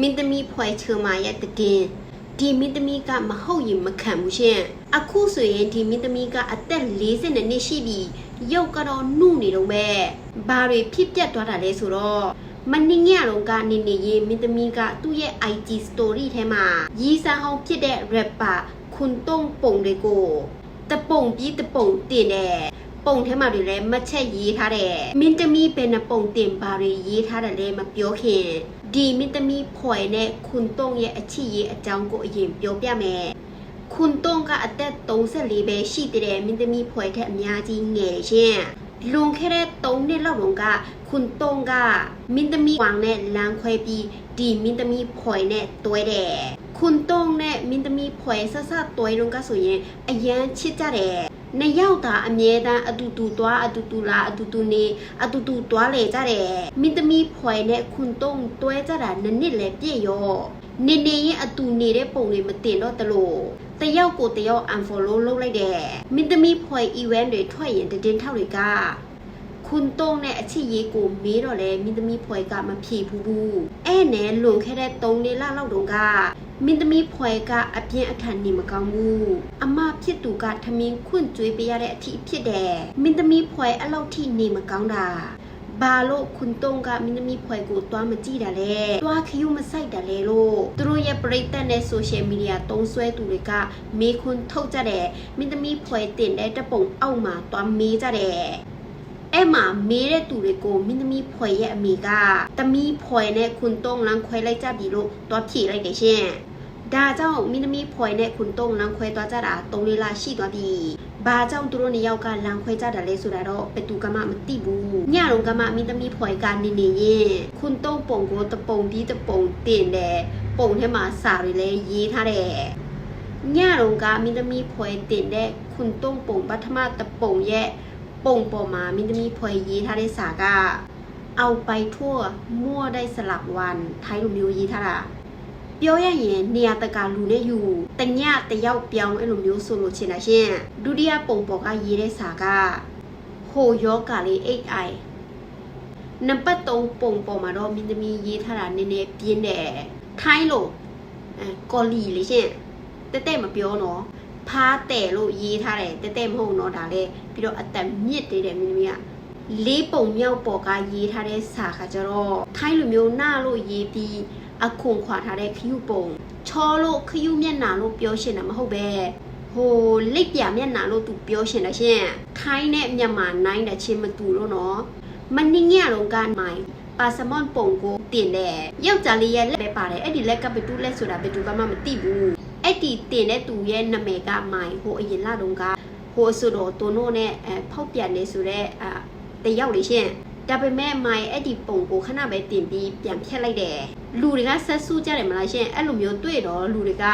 မင်းသမီးဖွဲချေမာရဲ့တည်င်းဒီမင်းသမီးကမဟုတ်ရင်မခံဘူးရှင်အခုဆိုရင်ဒီမင်းသမီးကအသက်40နှစ်ရှိပြီရုပ်ကတော့နှုနေတော့ပဲဘာတွေဖြစ်ပျက်သွားတာလဲဆိုတော့မနင်းရတော့ကနေနေရင်မင်းသမီးကသူ့ရဲ့ IG story ထဲမှာရီးစားဟောင်းဖြစ်တဲ့ rapper ခွန်တုံးပုံတွေကိုတပုံပြီးတပုံတင်တယ် ပုံထဲမှာတွေလည်းမချက်ရေးထားတဲ့မင်းသမီးဘယ်နှပုံတင်ပါတွေရေးထားတယ်လဲမပြောခင်ဒီမင်းသမီးဖွယ်နဲ့ခွန်တုံရဲ့အချစ်ရေးအကြောင်းကိုအရင်ပြောပြမယ်ခွန်တုံကအသက်34ပဲရှိသေးတယ်မင်းသမီးဖွယ်တဲ့အများကြီးငယ်ရှင်လွန်ခဲ့တဲ့3နှစ်လောက်တုန်းကခွန်တုံကမင်းသမီးဝမ်နဲ့လမ်းခွဲပြီးဒီမင်းသမီးဖွယ်နဲ့တွဲတယ်ခွန်တုံနဲ့မင်းသမီးဖွယ်ဆက်ဆက်တွဲတော့ကဆိုရင်အရန်ချစ်ကြတယ် နှစ်ယောက်သာအမြဲတမ်းအတူတူသွားအတူတူလာအတူတူနေအတူတူသွားလေကြတယ်မင်းသမီးဖွဲနဲ့ခွန်တုံတွဲကြတာနှစ်နှစ်လည်းပြည့်ရောနေနေရင်အတူနေတဲ့ပုံတွေမတင်တော့တလို့တယောက်ကိုတယောက် unfollow လုပ်လိုက်တယ်မင်းသမီးဖွဲ event တွေထွက်ရင်တည်င်းထောက်တွေကခွန်တုံနဲ့အချစ်ရေးကိုမေးတော့လဲမင်းသမီးဖွဲကမဖြေဘူးဘူးအဲ့နဲ့လွန်ခဲ့တဲ့3လလောက်တုန်းက မင်းသမီးဖွယ်ကအပြင်းအထန်နေမကောင်းဘူးအမဖြစ်သူကထမင်းခွန့်ကျွေးပေးရတဲ့အထိဖြစ်တယ်မင်းသမီးဖွယ်အဲ့လောက်ထိနေမကောင်းတာဘာလို့ခွန်တုံးကမင်းသမီးဖွယ်ကိုတွားမကြည့်တာလဲတွားခယူမဆိုင်တာလဲလို့သူတို့ရဲ့ပရိသတ်နဲ့ဆိုရှယ်မီဒီယာတုံးဆွဲသူတွေကမေးခွန်းထုတ်ကြတယ်မင်းသမီးဖွယ်တင်တဲ့တပုံအောက်မှာတွားမေးကြတယ် အဲ့မှာမေးတဲ့သူတွေကိုမင်းသမီးဖွယ်ရဲ့အမေကတမီးဖွယ်နဲ့ခွန်တုံးလမ်းခွဲလိုက်ကြပြီလို့တွားဖြေလိုက်တယ်ရှင်ဒါကြောင့်မင်းသမီးဖွယ်နဲ့ခွန်တုံလမ်းခွဲသွားကြတာ၃လေးလရှိသွားပြီ။ဘာကြောင့်သူတို့နှစ်ယောက်ကလမ်းခွဲကြတာလဲဆိုတာတော့ဘယ်သူကမှမသိဘူး။ညတော့ကမှမင်းသမီးဖွယ်ကနေနေရင်ခွန်တုံပုံကိုတပုံပြီးတပုံတင်တယ်။ပုံထဲမှာစာတွေလည်းရေးထားတယ်။ညတော့ကမင်းသမီးဖွယ်တင်တဲ့ခွန်တုံပုံပထမတပုံရဲ့ ပုံပေါ်မှာမင်းသမီးဖွယ်ရေးထားတဲ့စာကเอาไปทั่วมั่วได้สลับวันไทยလိုမျိုးရေးထားတာ ပြောရရင်နေရာတကာလူနဲ့ယူတညတယောက်ပြောင်းအဲ့လိုမျိုးဆိုလို့ချင်တာရှင်ဒုတိယပုံပေါ်ကရေးတဲ့စာကဟိုယောဂါလေး AI နံပါတ်3ပုံပေါ်မှာတော့မင်းသမီးရေးထားတာနည်းနည်းပြင်းတယ်ထိုင်းလို့အဲကော်လီလေးရှင်တက်တက်မပြောတော့ ဖားတယ်လို့ရေးထားတယ်တက်တက်မဟုတ်တော့ဒါလေပြီးတော့အသက်မြင့်သေးတယ်မင်းသမီးကလေးပုံမြောက်ပေါ်ကရေးထားတဲ့စာခါကျတော့ထိုင်းလူမျိုးနာလို့ရေးပြီးအခွန်ခွာထားတဲ့ခ ्यू ပုံချောလို့ခ ्यू မျက်နှာလို့ပြောရှင်တာမဟုတ်ပဲဟိုလိပ်ပြမျက်နှာလို့သူပြောရှင်တာရှင်ခိုင်းနဲ့မြန်မာနိုင်တဲ့ချင်းမတူတော့နော်မနင်းရတော့ကမိုင်ပါစမွန်ပုံကိုတင်တယ်ယောက်ျားလေးရဲ့လက်ပဲပါတယ်အဲ့ဒီလက်ကဘယ်သူလက်ဆိုတာဘယ်သူကမှမသိဘူး အဲ့ဒီတင်တဲ့သူရဲ့နာမည်ကမိုင်ဟိုအရင်လာတော့ကဟိုဆိုတော့တုံတို့နဲ့အဖောက်ပြန်နေဆိုတော့အတယောက်လေးရှင်ဒါပေမဲ့မိုင်အဲ့ဒီပုံကိုခဏပဲတင်ပြီးပြန်ဖြတ်လိုက်တယ်လူတွေကဆက်ဆူကြတယ်မလားရှင်အဲ့လိုမျိုးတွေ့တော့လူတွေက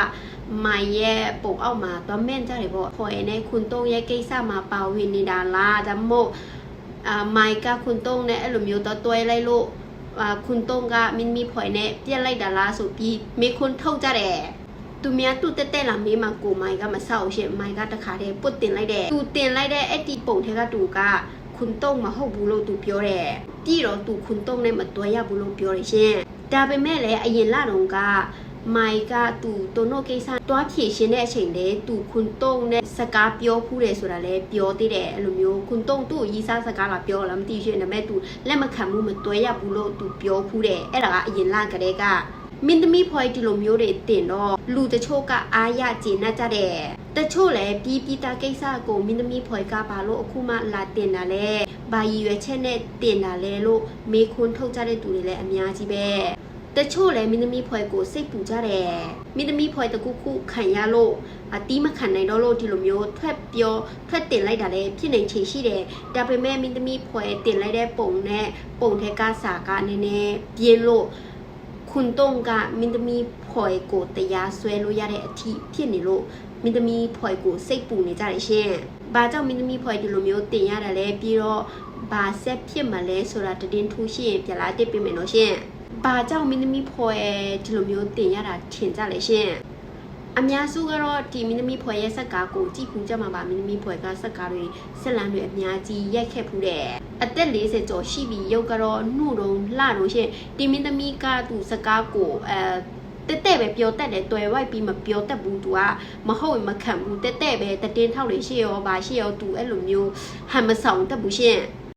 မိုင်ရဲ့ပုံအောက်မှာသွားမန့်ကြတယ်ပေါ့ခေါ်ရင်လည်းခွန်တုံးရဲ့ကိစ္စမှာပါဝင်နေတာလားဒါမှမဟုတ်အာမိုင်ကခွန်တုံးနဲ့အဲ့လိုမျိုးတော့တွဲလိုက်လို့အာခွန်တုံးကမင်းမီဖွယ်နဲ့ပြက်လိုက်တာလားဆိုပြီးမေခွန်းထုတ်ကြတယ် သူများသူ့တက်တက်လာမေးမှကိုမိုင်ကမဆောက်ရှင်မိုင်ကတခါတည်းပုတ်တင်လိုက်တဲ့သူတင်လိုက်တဲ့အဲ့ဒီပုံထဲကသူကခွန်တုံးမဟုတ်ဘူးလို့သူပြောတယ်တီးတော့သူခွန်တုံးနဲ့မတွဲရဘူးလို့ပြောတယ်ရှင်ဒါပေမဲ့လည်းအရင်လတုန်းကမိုင်ကသူတုံတို့ကိစ္စတွားဖြည့်ရှင်တဲ့အချိန်လေသူခွန်တုံနဲ့စကားပြောဖူးတယ်ဆိုတာလဲပြောသေးတယ်အဲ့လိုမျိုးခွန်တုံသူ့ရီစားစကားလာပြောလားမသိရှင်ဒါပေမဲ့သူလက်မခံဘူးမတွဲရဘူးလို့သူပြောဖူးတယ်အဲ့ဒါကအရင်လကတည်းက မင်းသမီးဖွယ်ဒီလိုမျိုးတွေတင်တော့လူတချို့ကအားရကျေနပ်ကြတယ်တချို့လည်းပြီးပြီးသားကိစ္စကိုမင်းသမီးဖွယ်ကဘာလို့အခုမှလာတင်တာလဲဘာရည်ရွယ်ချက်နဲ့တင်တာလဲလို့မေးခွန်းထုတ်ကြတဲ့သူတွေလည်းအများကြီးပဲတချို့လည်းမင်းသမီးဖွယ်ကိုစိတ်ပူကြတယ်မင်းသမီးဖွယ်တခုခုခံရလို့အတီးမခံနိုင်တော့လို့ဒီလိုမျိုးထွက်ပြောထွက်တင်လိုက်တာလည်းဖြစ်နေချေရှိတယ်ဒါပေမဲ့မင်းသမီးဖွယ်တင်လိုက်တဲ့ပုံနဲ့ပုံထက်ကစာကနည်းနည်းပြင်းလို့ ခွန်တုံကမင်းသမီးဖွယ်ကိုတရားဆွဲလို့ရတဲ့အထိဖြစ်နေလို့မင်းသမီးဖွယ်ကိုစိတ်ပူနေကြတယ်ရှင်။ဘာကြောင့်မင်းသမီးဖွယ်ဒီလိုမျိုးတင်ရတာလဲပြီးတော့ဘာဆက်ဖြစ်မလဲဆိုတာတည်င်းထူးရှိရင်ပြလာတက်ပြမယ်နော်ရှင်။ဘာကြောင့်မင်းသမီးဖွယ်ဒီလိုမျိုးတင်ရတာထင်ကြလဲရှင်။ အများစုကတော့ဒီမင်းသမီးဖွဲ့ရဲ့စက်ကားကိုကြည့်ဖူးကြမှာပါမင်းသမီးဖွဲ့ကစက်ကားတွေဆက်လန်းတွေအများကြီးရိုက်ခဲ့ဖူးတယ်အသက်40ကျော်ရှိပြီရုပ်ကတော့နှုတ်တုံလှတော့ရှင်ဒီမင်းသမီးကသူစကားကိုအဲတက်တဲ့ပဲပြောတတ်တယ်တွယ်ဝိုက်ပြီးမပြောတတ်ဘူးသူကမဟုတ်ရင်မခံဘူးတက်တဲ့ပဲတတင်းထောက်လေးရှေ့ရောပါရှေ့ရောသူအဲ့လိုမျိုးဟန်မဆောင်တတ်ဘူးရှင်